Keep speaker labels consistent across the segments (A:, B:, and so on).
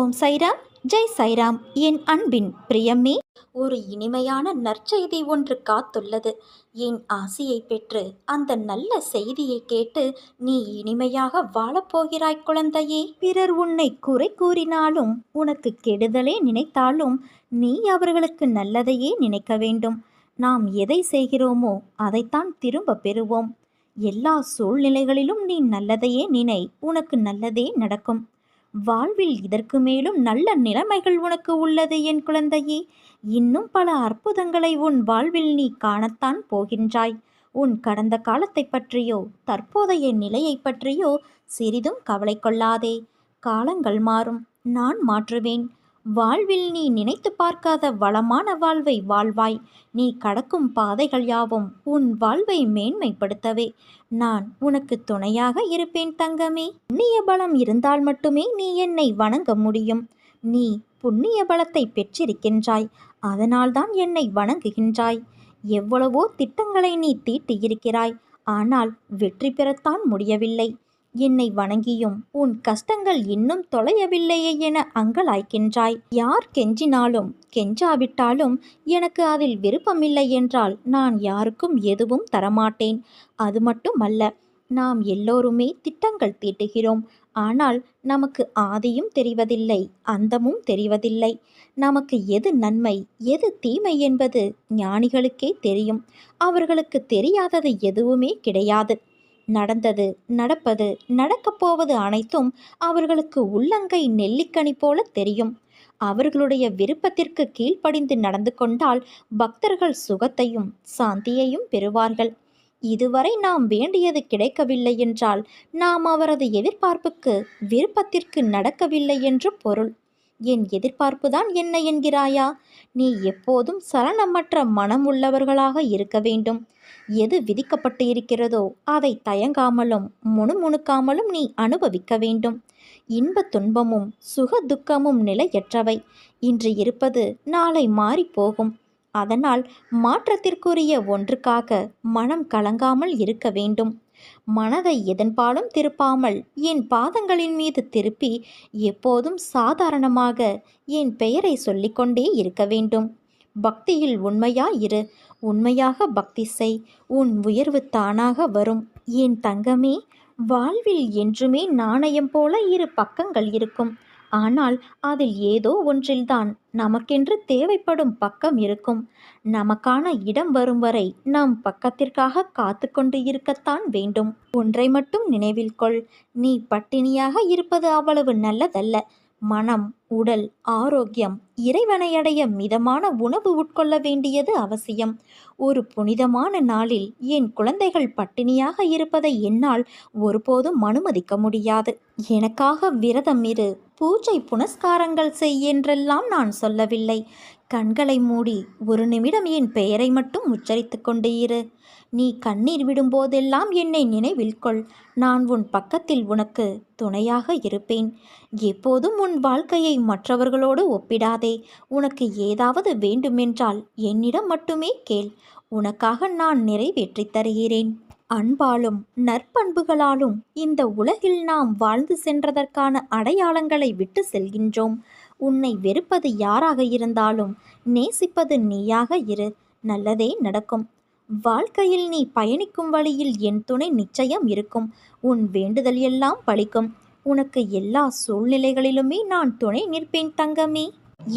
A: ஓம் சைராம் ஜெய் சைராம். என் அன்பின் பிரியமே ஒரு இனிமையான நற்செய்தி ஒன்று காத்துள்ளது. என் ஆசியை பெற்று அந்த நல்ல செய்தியை கேட்டு நீ இனிமையாக வாழப்போகிறாய் குழந்தையே. பிறர் உன்னை குறை கூறினாலும் உனக்கு கெடுதலே நினைத்தாலும் நீ அவர்களுக்கு நல்லதையே நினைக்க வேண்டும். நாம் எதை செய்கிறோமோ அதைத்தான் திரும்ப பெறுவோம். எல்லா சூழ்நிலைகளிலும் நீ நல்லதையே நினை உனக்கு நல்லதே நடக்கும். வாழ்வில் இதற்கு மேலும் நல்ல நிலைமைகள் உனக்கு உள்ளது என் குழந்தையே. இன்னும் பல அற்புதங்களை உன் வாழ்வில் நீ காணத்தான் போகின்றாய். உன் கடந்த காலத்தை பற்றியோ தற்போதைய நிலையை பற்றியோ சிறிதும் கவலை கொள்ளாதே. காலங்கள் மாறும். நான் மாற்றுவேன். வாழ்வில் நீ நினைத்து பார்க்காத வளமான வாழ்வை வாழ்வாய். நீ கடக்கும் பாதைகள் யாவும் உன் வாழ்வை மேன்மைப்படுத்தவே. நான் உனக்கு துணையாக இருப்பேன் தங்கமே. புண்ணிய பலம் இருந்தால் மட்டுமே நீ என்னை வணங்க முடியும். நீ புண்ணிய பலத்தை பெற்றிருக்கின்றாய் அதனால்தான் என்னை வணங்குகின்றாய். எவ்வளவோ திட்டங்களை நீ தீட்டியிருக்கிறாய் ஆனால் வெற்றி பெறத்தான் முடியவில்லை. என்னை வணங்கியும் உன் கஷ்டங்கள் இன்னும் தொலையவில்லையே என அங்கலாய்க்கின்றாய். யார் கெஞ்சினாலும் கெஞ்சாவிட்டாலும் எனக்கு அதில் விருப்பமில்லை என்றால் நான் யாருக்கும் எதுவும் தரமாட்டேன். அது மட்டுமல்ல நாம் எல்லோருமே திட்டங்கள் தீட்டுகிறோம். ஆனால் நமக்கு ஆதியும் தெரிவதில்லை அந்தமும் தெரிவதில்லை. நமக்கு எது நன்மை எது தீமை என்பது ஞானிகளுக்கே தெரியும். அவர்களுக்கு தெரியாதது எதுவுமே கிடையாது. நடந்தது நடப்பது நடக்கப் போவது அனைத்தும் அவர்களுக்கு உள்ளங்கை நெல்லிக்கனி போல தெரியும். அவர்களுடைய விருப்பத்திற்கு கீழ்ப்படிந்து நடந்து கொண்டால் பக்தர்கள் சுகத்தையும் சாந்தியையும் பெறுவார்கள். இதுவரை நாம் வேண்டியது கிடைக்கவில்லை என்றால் நாம் அவரது எதிர்பார்ப்புக்கு விருப்பத்திற்கு நடக்கவில்லை என்று பொருள். என் எதிர்பார்ப்புதான் என்ன என்கிறாயா? நீ எப்போதும் சலனமற்ற மனம் உள்ளவர்களாக இருக்க வேண்டும். எது விதிக்கப்பட்டு இருக்கிறதோ அதை தயங்காமலும் முணுமுணுக்காமலும் நீ அனுபவிக்க வேண்டும். இன்ப துன்பமும் சுக துக்கமும் நிலையற்றவை. இன்று இருப்பது நாளை மாறிப்போகும் அதனால் மாற்றத்திற்குரிய ஒன்றுக்காக மனம் கலங்காமல் இருக்க வேண்டும். மனதை எதன்பாலும் திருப்பாமல் என் பாதங்களின் மீது திருப்பி எப்போதும் சாதாரணமாக என் பெயரை சொல்லிக்கொண்டே இருக்க வேண்டும். பக்தியில் உண்மையா இரு. உண்மையாக பக்தி செய். உன் உயர்வு தானாக வரும். என் தங்கமே வாழ்வில் என்றுமே நாணயம் போல இரு பக்கங்கள் இருக்கும். ஆனால் அதில் ஏதோ ஒன்றில்தான் நமக்கென்று தேவைப்படும் பக்கம் இருக்கும். நமக்கான இடம் வரும் வரை நாம் பக்கத்திற்காக காத்து கொண்டு இருக்கத்தான் வேண்டும். ஒன்றை மட்டும் நினைவில் கொள். நீ பட்டினியாக இருப்பது அவ்வளவு நல்லதல்ல. மனம் உடல் ஆரோக்கியம் இறைவனையடைய மிதமான உணவு உட்கொள்ள வேண்டியது அவசியம். ஒரு புனிதமான நாளில் என் குழந்தைகள் பட்டினியாக இருப்பதை என்னால் ஒருபோதும் அனுமதிக்க முடியாது. எனக்காக விரதம் இரு பூஜை புனஸ்காரங்கள் செய் என்றெல்லாம் நான் சொல்லவில்லை. கண்களை மூடி ஒரு நிமிடம் என் பெயரை மட்டும் உச்சரித்து கொண்டு இரு. நீ கண்ணீர் விடும்போதெல்லாம் என்னை நினைவில் கொள். நான் உன் பக்கத்தில் உனக்கு துணையாக இருப்பேன். எப்போதும் உன் வாழ்க்கையை மற்றவர்களோடு ஒப்பிடாதே. உனக்கு ஏதாவது வேண்டுமென்றால் என்னிடம் மட்டுமே கேள். உனக்காக நான் நிறைவேற்றித் தருகிறேன். அன்பாலும் நற்பண்புகளாலும் இந்த உலகில் நாம் வாழ்ந்து சென்றதற்கான அடையாளங்களை விட்டு செல்கின்றோம். உன்னை வெறுப்பது யாராக இருந்தாலும் நேசிப்பது நீயாக இரு. நல்லதே நடக்கும். வாழ்க்கையில் நீ பயணிக்கும் வழியில் என் துணை நிச்சயம் இருக்கும். உன் வேண்டுதல் எல்லாம் பழிக்கும். உனக்கு எல்லா சூழ்நிலைகளிலுமே நான் துணை நிற்பேன் தங்கமே.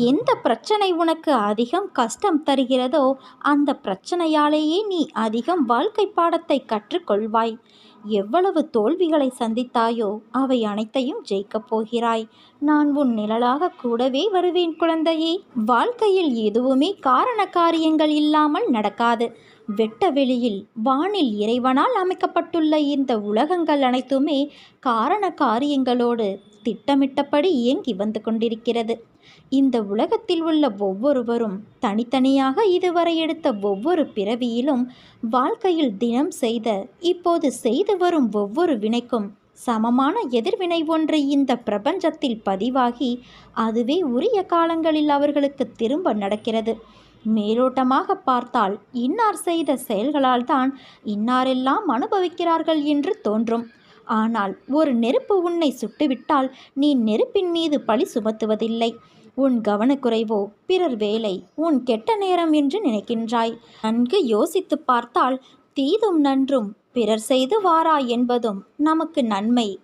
A: எந்த பிரச்சனை உனக்கு அதிகம் கஷ்டம் தருகிறதோ அந்த பிரச்சனையாலேயே நீ அதிகம் வாழ்க்கை பாடத்தை கற்றுக்கொள்வாய். எவ்வளவு தோல்விகளை சந்தித்தாயோ அவை அனைத்தையும் ஜெயிக்கப் போகிறாய். நான் உன் நிழலாக கூடவே வருவேன் குழந்தையே. வாழ்க்கையில் எதுவுமே காரண காரியங்கள் இல்லாமல் நடக்காது. வெட்ட வெளியில் வானில் இறைவனால் அமைக்கப்பட்டுள்ள இந்த உலகங்கள் அனைத்துமே காரண காரியங்களோடு திட்டமிட்டபடி இயங்கி வந்து கொண்டிருக்கிறது. இந்த உலகத்தில் உள்ள ஒவ்வொருவரும் தனித்தனியாக இதுவரை எடுத்த ஒவ்வொரு பிறவியிலும் வாழ்க்கையில் தினம் செய்த இப்போது செய்து வரும் ஒவ்வொரு வினைக்கும் சமமான எதிர்வினை ஒன்று இந்த பிரபஞ்சத்தில் பதிவாகி அதுவே உரிய காலங்களில் அவர்களுக்கு திரும்ப நடக்கிறது. மேலோட்டமாக பார்த்தால் இன்னார் செய்த செயல்களால் தான் இன்னாரெல்லாம் அனுபவிக்கிறார்கள் என்று தோன்றும். ஆனால் ஒரு நெருப்பு உன்னை சுட்டுவிட்டால் நீ நெருப்பின் மீது பழி சுமத்துவதில்லை. உன் கவனக்குறைவோ பிறர் வேலை உன் கெட்ட நேரம் என்று நினைக்கின்றாய். நன்கு யோசித்துப் பார்த்தால் தீதும் நன்றும் பிறர் செய்து வாரா என்பதும் நமக்கு நன்மை.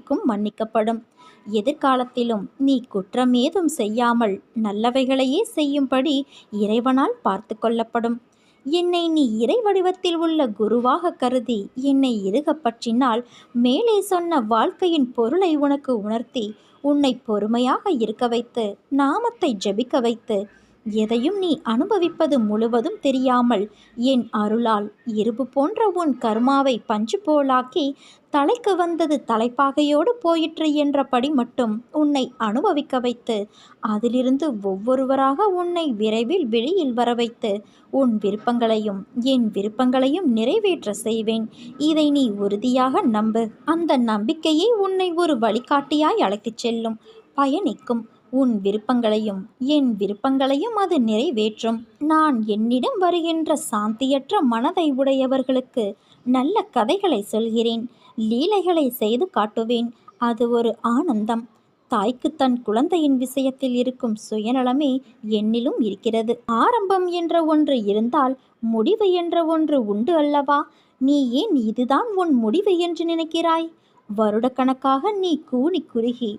A: உனக்கும் மன்னிக்கப்படும். எதிர்காலத்திலும் நீ குற்றம் ஏதும் செய்யாமல் நல்லவைகளையே செய்யும்படி இறைவனால் பார்த்து கொள்ளப்படும். என்னை நீ இறை வடிவத்தில் உள்ள குருவாக கருதி என்னை இறுகப் பற்றினால் மேலே சொன்ன வாழ்க்கையின் பொருளை உனக்கு உணர்த்தி உன்னை பொறுமையாக இருக்க வைத்து நாமத்தை ஜெபிக்க வைத்து எதையும் நீ அனுபவிப்பது முழுவதும் தெரியாமல் என் அருளால் இரும்பு போன்ற உன் கர்மாவை பஞ்சு போலாக்கி தலைக்கு வந்தது தலைப்பாகையோடு போயிற்று என்றபடி மட்டும் உன்னை அனுபவிக்க வைத்து அதிலிருந்து ஒவ்வொருவராக உன்னை விரைவில் வெளியில் வர வைத்து உன் விருப்பங்களையும் என் விருப்பங்களையும் நிறைவேற்ற செய்வேன். இதை நீ உறுதியாக நம்பு. அந்த நம்பிக்கையே உன்னை ஒரு வழிகாட்டியாய் அழைத்துச் செல்லும். பயணிக்கும் உன் விருப்பங்களையும் என் விருப்பங்களையும் அது நிறைவேற்றும். நான் என்னிடம் வருகின்ற சாந்தியற்ற மனதை உடையவர்களுக்கு நல்ல கதைகளை சொல்கிறேன் லீலைகளை செய்து காட்டுவேன். அது ஒரு ஆனந்தம். தாய்க்கு தன் குழந்தையின் விஷயத்தில் இருக்கும் சுயநலமே என்னிலும் இருக்கிறது. ஆரம்பம் என்ற ஒன்று இருந்தால் முடிவு என்ற ஒன்று உண்டு அல்லவா? நீ ஏன் இதுதான் உன் முடிவு என்று நினைக்கிறாய்? வருடக்கணக்காக நீ கூனி குறுகி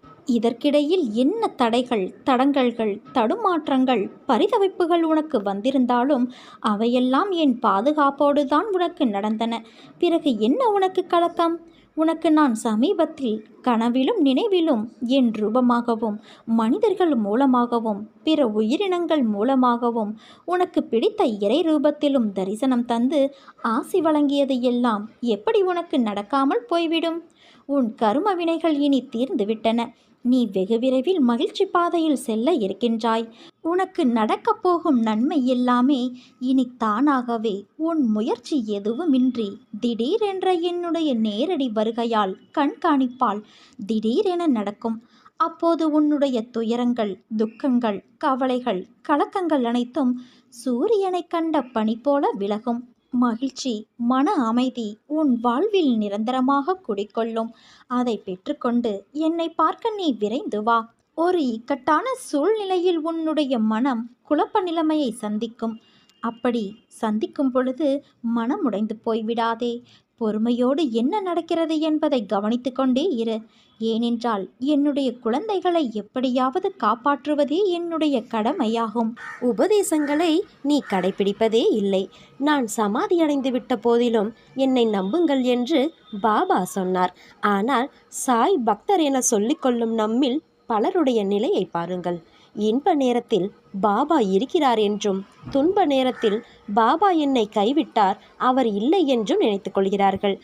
A: இதற்கிடையில் என்ன தடைகள் தடங்கல்கள் தடுமாற்றங்கள் பரிதவிப்புகள் உனக்கு வந்திருந்தாலும் அவையெல்லாம் என் பாதுகாப்போடு தான் உனக்கு நடந்தன. பிறகு என்ன உனக்கு கலக்கம்? உனக்கு நான் சமீபத்தில் கனவிலும் நினைவிலும் என் ரூபமாகவும் மனிதர்கள் மூலமாகவும் பிற உயிரினங்கள் மூலமாகவும் உனக்கு பிடித்த இறை ரூபத்திலும் தரிசனம் தந்து ஆசி வழங்கியது எல்லாம் எப்படி உனக்கு நடக்காமல் போய்விடும்? உன் கரும வினைகள் இனி தீர்ந்துவிட்டன. நீ வெகு விரைவில் மகிழ்ச்சி பாதையில் செல்ல இருக்கின்றாய். உனக்கு நடக்கப் போகும் நன்மை எல்லாமே இனி தானாகவே உன் முயற்சி எதுவுமின்றி திடீரென்ற என்னுடைய நேரடி வருகையால் கண்காணிப்பால் திடீரென நடக்கும். அப்போது உன்னுடைய துயரங்கள் துக்கங்கள் கவலைகள் கலக்கங்கள் அனைத்தும் சூரியனைக் கண்ட பனி போல விலகும். மகிழ்ச்சி மன அமைதி உன் வாழ்வில் நிரந்தரமாக குடிக்கொள்ளும் அதை பெற்றுக்கொண்டு என்னை பார்க்க நீ விரைந்து வா. ஒரு இக்கட்டான சூழ்நிலையில் உன்னுடைய மனம் குழப்ப நிலைமையை சந்திக்கும். அப்படி சந்திக்கும் பொழுது மனம் உடைந்து போய்விடாதே. பொறுமையோடு என்ன நடக்கிறது என்பதை கவனித்து கொண்டே இரு. ஏனென்றால் என்னுடைய குழந்தைகளை எப்படியாவது காப்பாற்றுவதே என்னுடைய கடமையாகும்.
B: உபதேசங்களை நீ கடைபிடிப்பதே இல்லை. நான் சமாதியடைந்து விட்ட போதிலும் என்னை நம்புங்கள் என்று பாபா சொன்னார். ஆனால் சாய் பக்தர் என சொல்லிக்கொள்ளும் நம்மில் பலருடைய நிலையை பாருங்கள். இன்ப நேரத்தில் பாபா இருக்கிறார் என்றும் துன்ப நேரத்தில் பாபா என்னை கைவிட்டார் அவர் இல்லை என்றும் நினைத்து கொள்கிறார்கள்.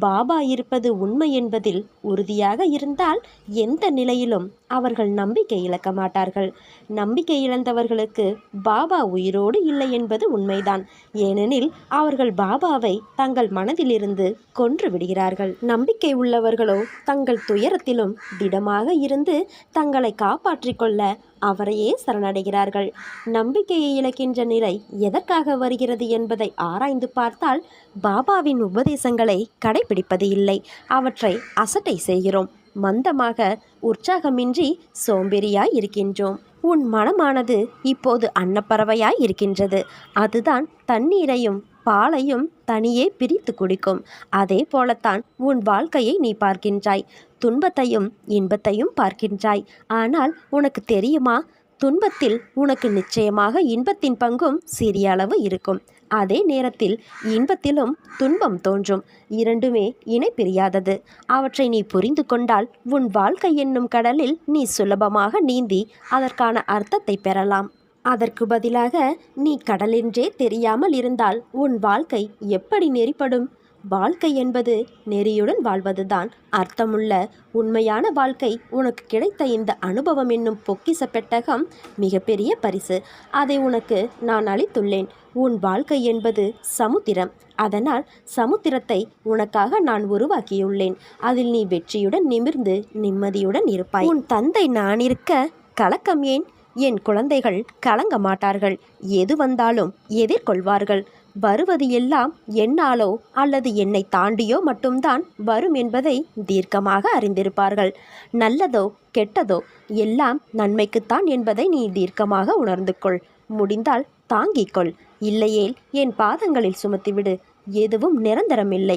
B: பாபா இருப்பது உண்மை என்பதில் உறுதியாக இருந்தால் எந்த நிலையிலும் அவர்கள் நம்பிக்கை இழக்க மாட்டார்கள். நம்பிக்கை இழந்தவர்களுக்கு பாபா உயிரோடு இல்லை என்பது உண்மைதான். ஏனெனில் அவர்கள் பாபாவை தங்கள் மனதிலிருந்து கொன்று விடுகிறார்கள். நம்பிக்கை உள்ளவர்களோ தங்கள் துயரத்திலும் திடமாக இருந்து தங்களை காப்பாற்றிக் கொள்ள அவரையே சரணடைகிறார்கள். கொள்கிறார்கள் நம்பிக்கையை இழக்கின்ற நிலை எதற்காக வருகிறது என்பதை ஆராய்ந்து பார்த்தால் பாபாவின் உபதேசங்களை கடைபிடிப்பது இல்லை. அவற்றை அசட்டை செய்கிறோம். மந்தமாக உற்சாகமின்றி சோம்பேறியாய் இருக்கின்றோம். உன் மனமானது இப்போது அன்னப்பறவையாய் இருக்கின்றது. அதுதான் தண்ணீரையும் பாலையும் தனியே பிரித்து குடிக்கும். அதே போலத்தான் உன் வாழ்க்கையை நீ பார்க்கின்றாய். துன்பத்தையும் இன்பத்தையும் பார்க்கின்றாய். ஆனால் உனக்கு தெரியுமா? துன்பத்தில் உனக்கு நிச்சயமாக இன்பத்தின் பங்கும் சிறிய அளவு இருக்கும். அதே நேரத்தில் இன்பத்திலும் துன்பம் தோன்றும். இரண்டுமே இணை பிரியாதது அவற்றை நீ புரிந்து கொண்டால் உன் வாழ்க்கை என்னும் கடலில் நீ சுலபமாக நீந்தி அதற்கான அர்த்தத்தை பெறலாம். அதற்கு பதிலாக நீ கடலென்றே தெரியாமல் இருந்தால் உன் வாழ்க்கை எப்படி நெறிப்படும்? வாழ்க்கை என்பது நெறியுடன் வாழ்வதுதான் அர்த்தமுள்ள உண்மையான வாழ்க்கை உனக்கு கிடைத்த இந்த அனுபவம் என்னும் பொக்கிச பெட்டகம் மிகப்பெரிய பரிசு. அதை உனக்கு நான் அளித்துள்ளேன். உன் வாழ்க்கை என்பது சமுத்திரம். அதனால் சமுத்திரத்தை உனக்காக நான் உருவாக்கியுள்ளேன். அதில் நீ வெற்றியுடன் நிமிர்ந்து நிம்மதியுடன் இருப்பாய். உன் தந்தை நான் இருக்க கலக்கம் ஏன்? என் குழந்தைகள் கலங்க மாட்டார்கள். எது வந்தாலும் எதிர்கொள்வார்கள். வருவது எல்லாம் என்னாலோ அல்லது என்னை தாண்டியோ மட்டும்தான் வரும் என்பதை தீர்க்கமாக அறிந்திருப்பார்கள். நல்லதோ கெட்டதோ எல்லாம் நன்மைக்குத்தான் என்பதை நீ தீர்க்கமாக உணர்ந்து கொள் முடிந்தால் தாங்கிக்கொள் இல்லையேல் என் பாதங்களில் சுமத்திவிடு. எதுவும் நிரந்தரமில்லை.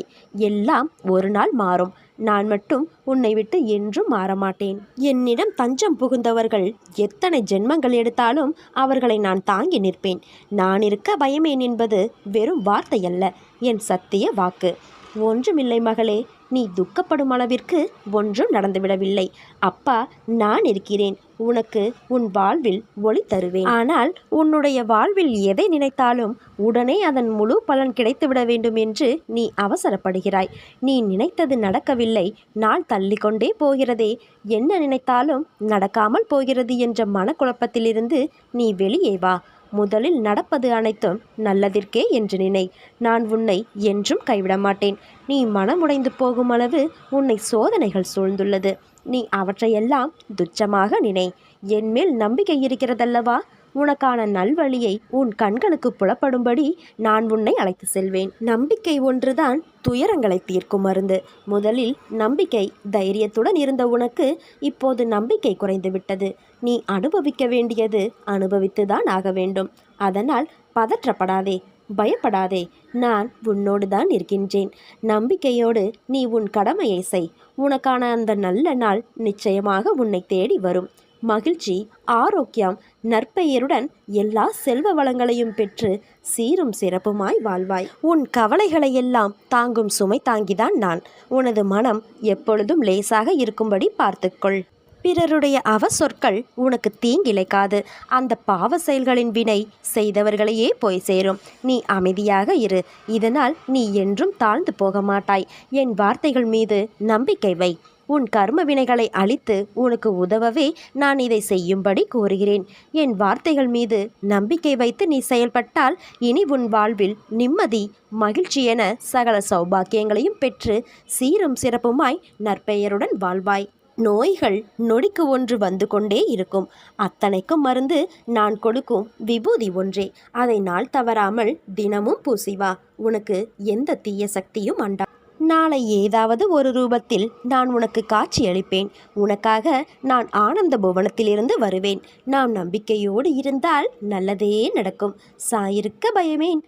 B: எல்லாம் ஒரு நாள் மாறும். நான் மட்டும் உன்னை விட்டு என்றும் மாறமாட்டேன். என்னிடம் தஞ்சம் புகுந்தவர்கள் எத்தனை ஜென்மங்கள் எடுத்தாலும் அவர்களை நான் தாங்கி நிற்பேன். நான் இருக்க பயமேன் என்பது வெறும் வார்த்தையல்ல என் சத்திய வாக்கு. ஒன்றுமில்லை மகளே நீ துக்கப்படும் அளவிற்கு ஒன்றும் நடந்துவிடவில்லை. அப்பா நான் இருக்கிறேன். உனக்கு உன் வாழ்வில் ஒளி தருவேன். ஆனால் உன்னுடைய வாழ்வில் எதை நினைத்தாலும் உடனே அதன் முழு பலன் கிடைத்துவிட வேண்டும் என்று நீ அவசரப்படுகிறாய். நீ நினைத்தது நடக்கவில்லை. நாள் தள்ளிக்கொண்டே போகிறதே. என்ன நினைத்தாலும் நடக்காமல் போகிறது என்ற மனக்குழப்பத்திலிருந்து நீ வெளியே வா. முதலில் நடப்பது அனைத்தும் நல்லதிற்கே என்று நினை. நான் உன்னை என்றும் கைவிட மாட்டேன். நீ மனமுடைந்து போகும் அளவு உன்னை சோதனைகள் சூழ்ந்துள்ளது. நீ அவற்றையெல்லாம் துச்சமாக நினை. என்மேல் நம்பிக்கை இருக்கிறதல்லவா? உனக்கான நல்வழியை உன் கண்களுக்கு புலப்படும்படி நான் உன்னை அழைத்து செல்வேன். நம்பிக்கை ஒன்றுதான் துயரங்களை தீர்க்கும் மருந்து. முதலில் நம்பிக்கை தைரியத்துடன் இருந்த உனக்கு இப்போது நம்பிக்கை குறைந்துவிட்டது நீ அனுபவிக்க வேண்டியது அனுபவித்துதான் ஆக வேண்டும். அதனால் பதற்றப்படாதே பயப்படாதே. நான் உன்னோடு தான் இருக்கின்றேன். நம்பிக்கையோடு நீ உன் கடமையை செய். உனக்கான அந்த நல்ல நாள் நிச்சயமாக உன்னை தேடி வரும். மகிழ்ச்சி ஆரோக்கியம் நற்பெயருடன் எல்லா செல்வ வளங்களையும் பெற்று சீரும் சிறப்புமாய் வாழ்வாய். உன் கவலைகளை எல்லாம் தாங்கும் சுமை தாங்கிதான் நான். உனது மனம் எப்பொழுதும் லேசாக இருக்கும்படி பார்த்துக்கொள். பிறருடைய அவசொற்கள் உனக்கு தீங்கிழைக்காது. அந்த பாவ செயல்களின் வினை செய்தவர்களையே போய் சேரும். நீ அமைதியாக இரு. இதனால் நீ என்றும் தாழ்ந்து போக மாட்டாய் என் வார்த்தைகள் மீது நம்பிக்கை வை. உன் கர்ம வினைகளை அழித்து உனக்கு உதவவே நான் இதை செய்யும்படி கூறுகிறேன் என் வார்த்தைகள் மீது நம்பிக்கை வைத்து நீ செயல்பட்டால் இனி உன் வாழ்வில் நிம்மதி மகிழ்ச்சி என சகல சௌபாக்கியங்களையும் பெற்று சீரும் சிறப்புமாய் நற்பெயருடன் வாழ்வாய். நோய்கள் நொடிக்கு ஒன்று வந்து கொண்டே இருக்கும். அத்தனைக்கும் மருந்து நான் கொடுக்கும் விபூதி ஒன்றே. அதை நாள் தவறாமல் தினமும் பூசி வா உனக்கு எந்த தீய சக்தியும் அண்டா நாளை ஏதாவது ஒரு ரூபத்தில் நான் உனக்கு காட்சியளிப்பேன் உனக்காக நான் ஆனந்த புவனத்திலிருந்து வருவேன். நாம் நம்பிக்கையோடு இருந்தால் நல்லதே நடக்கும். சாயிருக்க பயமேன்.